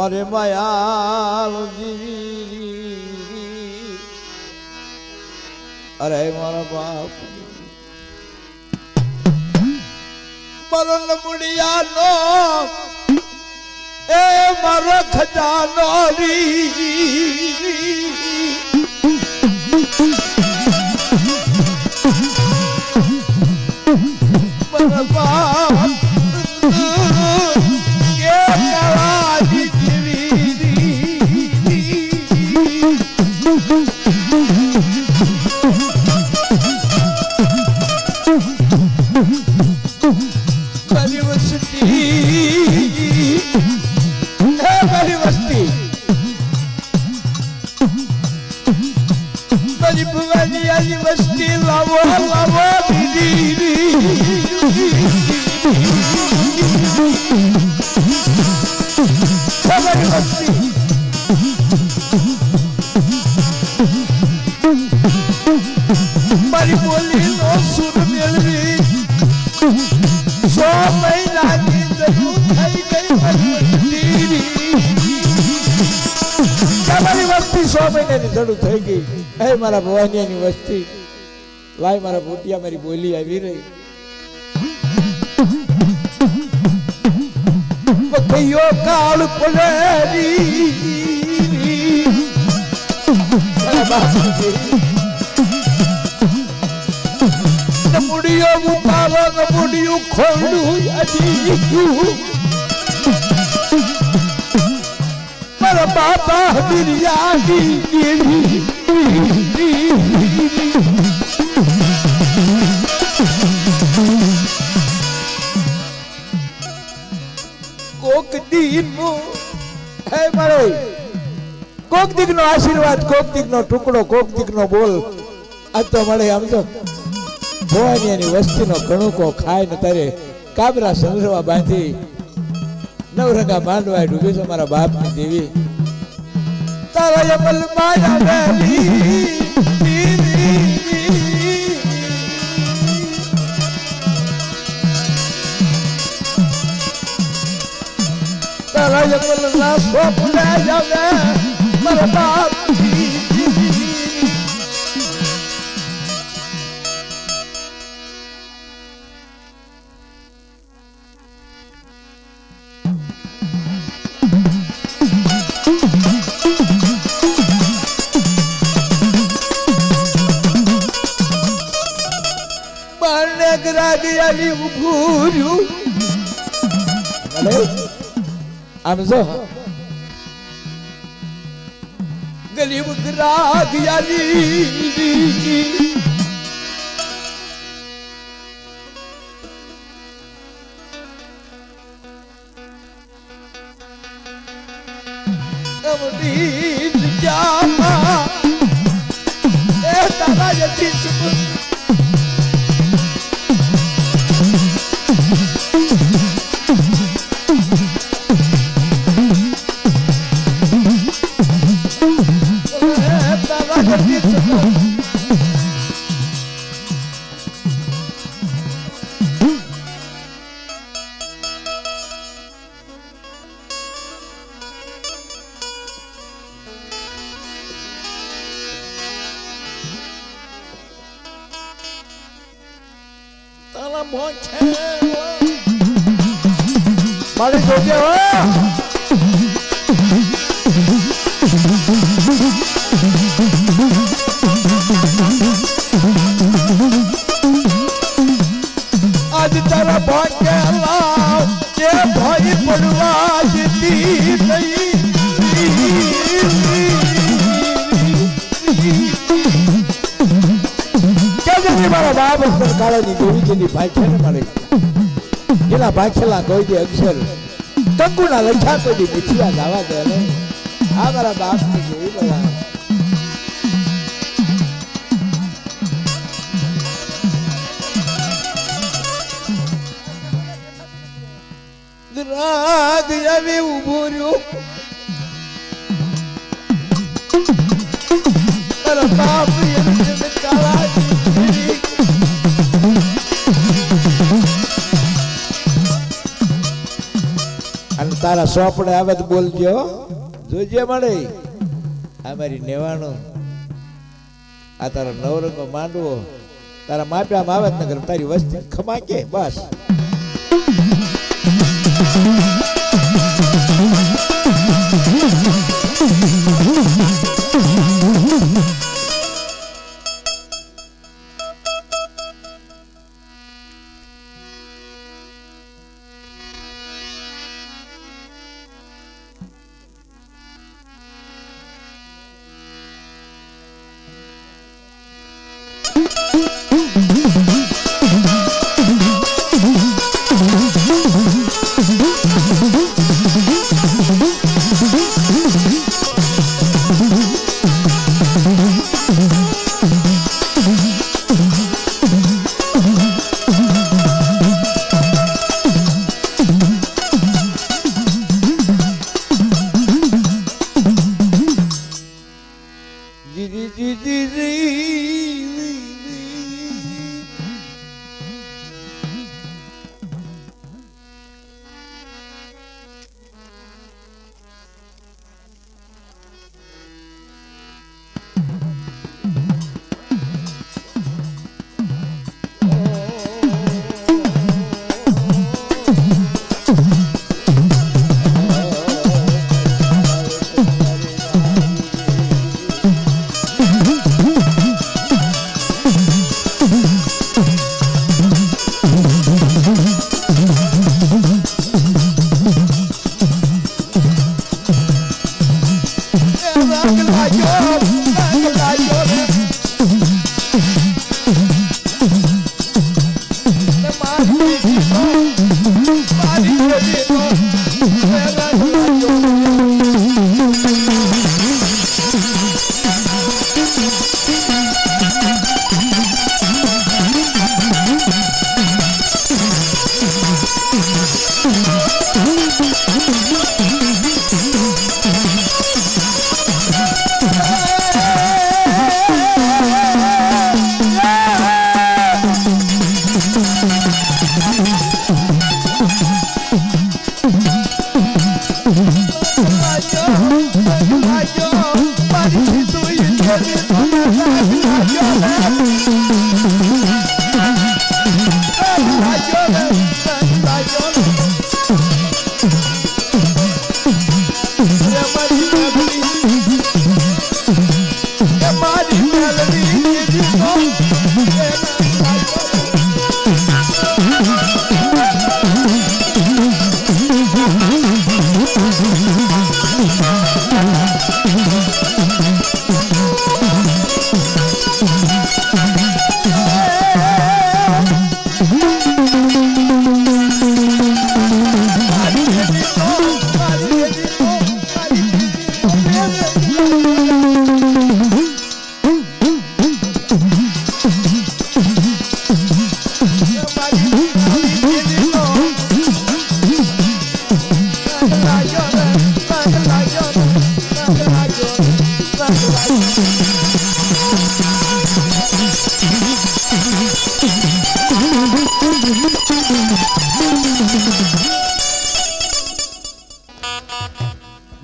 મારે માયા અરે મારા બાપ. મારો લમડિયાનો એ મારો ખજાનો રી. બાપ. તમારી સો મહિનાની જરૂર થઈ ગઈ. એ મારા ભવાનિયાની વસ્તી. લાય મારા ભૂટિયા મારી બોલી આવી રહી. કયો કાળ પલેરી મુડિયો બાપજી મુડિયું ખોડું અજી મારા બાપા કોક દીનો હે મારે કોક દીકનો આશીર્વાદ કોક દીકનો ટુકડો કોક દીકનો બોલ આજ તો મળે આમ તો ભવાની વસ્તીનો કણુકો ખાય ને તારે કાબરા સંદ્રવા બાંધી નવરંગા માંડવા ડૂબી છે મારા બાપની દેવી તારા યમલ માયા વેલી. તારા યમલ ના સોપડા જાવે મારા ઉભું રહ્યું આમ જો ગરીબ ગ્રાગિયાની અમરી મોં છે મારી જોજે હો. મારા બાપ કાળાની ભાઈ મારે, એના ભાખેલા કોઈ દે અક્ષર કંકુના લઠા કોઈ દી ગાવા દે આ મારા બાપની દેવી બધા રાગ આવી ઊભો રહ્યો. તારા સોપડે આવે તો બોલજો. જોજે મળે. આ મારી નેવાણું. આ તારો નવરંગો માંડવો. તારા માપ્યામાં આવે નગર તારી વસ્તી ખમાકે, બસ. બસ જી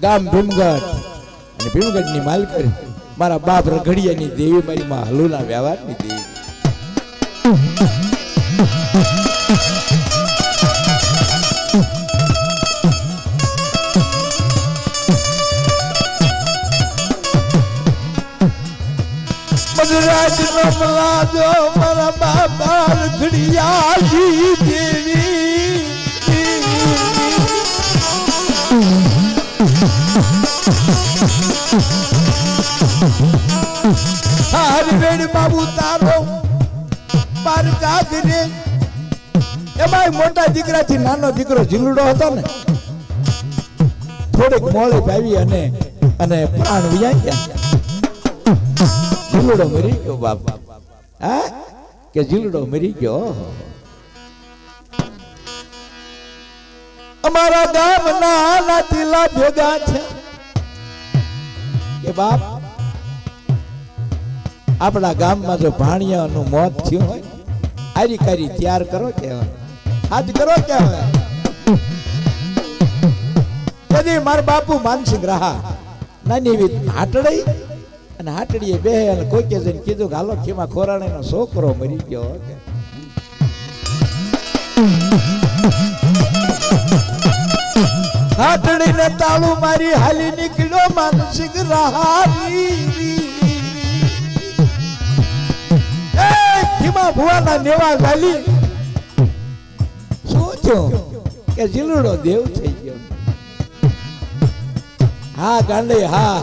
ગામ ભીમગઢ અને ભીમગઢની માલકર મારા બાપ રઘડિયાની દેવી મારી માં હલુના વ્યવહારની દેવી. મજરાજ નો મલાજો મારા રઘડિયાની હારી વેડ બાબુ તારો નાનો દીકરો ઝીલડો હતો ને, થોડીક મોળી ભાવી અને અને પ્રાણ વિયા ગયા. ઝીલડો મરી ગયો બાપ. હા? કે ઝીલડો મરી ગયો? અમારા ગામના નાતીલા ભેગા છે કે બાપ, આપણા ગામમાં જો ભાણિયાનું મોત થયું હોય આરી કરી તૈયાર કરો કહેવાય હાથ કરો કહેવાય કદી માર બાપુ માનસિંહ રહા, નાની એવી હાટડી અને હાટડીએ બે અને કોઈ કે જઈને કીધું કે, હાલો, ખીમા ખોરાણીનો છોકરો મરી ગયો. કે હાટડીને તાળું મારી હાલી નીકળ્યો માનસિક રહાની ધીમા ભુવાના નેવા ગાલી. સોચો કે જીલડો દેવ થઈ ગયો. હા, ગાંડે, હા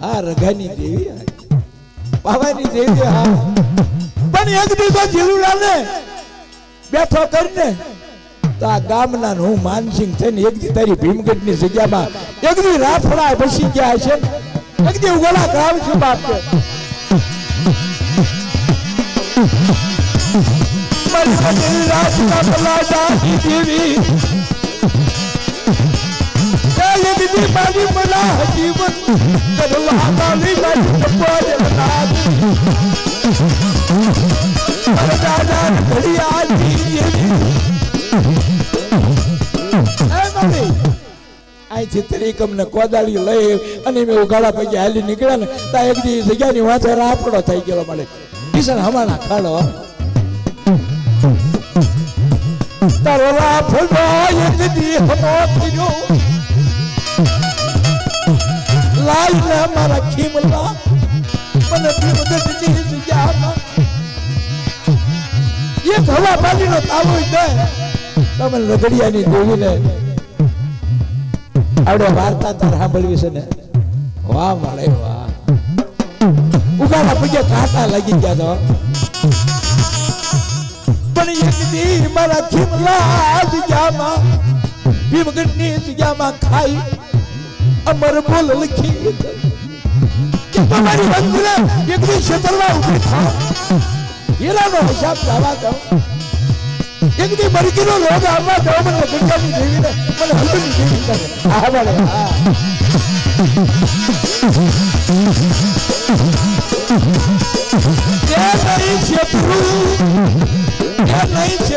હા, રઘાની દેવી બાબાની દેવી, હા. પણ એક દિવસો જીલુડાને બેઠો કરીને તો આ ગામના હું માનસિંહ થઈને એક દી તારી ભીમગઢની જગ્યામાં એક દી રાફડા બસી ગયા છે એક દી ઉગોલા ગામ છું બાપ જીવન અહીંથી તરીકમ ને કોદાળી લઈ અને મેં ઉગાડા પૈકી હાલી નીકળ્યા ને, તા એક જગ્યાની વાંચે રાપડો થઈ ગયો મળે કિશન હમણાં ખાડો. તારો રાફડો એક દી હમો થયો. લાલ ને મારા ખીમલા, મને ભીમગઢની જગ્યામાં એક હવા પાલીનો તાલો દે. તમે લગડિયાની દેવીને આવડે વાર્તા તાર સાંભળવી છે ને? વાહ મળે વાહ. ઉગાડા ખીમલા જગ્યામાં ખાઈ અમર બોલ લખી કે તમારી બંધને એક દી ક્ષેત્રમાં ઊભી થાવ. હીરાનો હિસાબ એક દી મરકીનો રોગ આવવા દો મને ગંગાની દેવીને મને હલની દેવી કરે આ મળે હા એ નહીં છે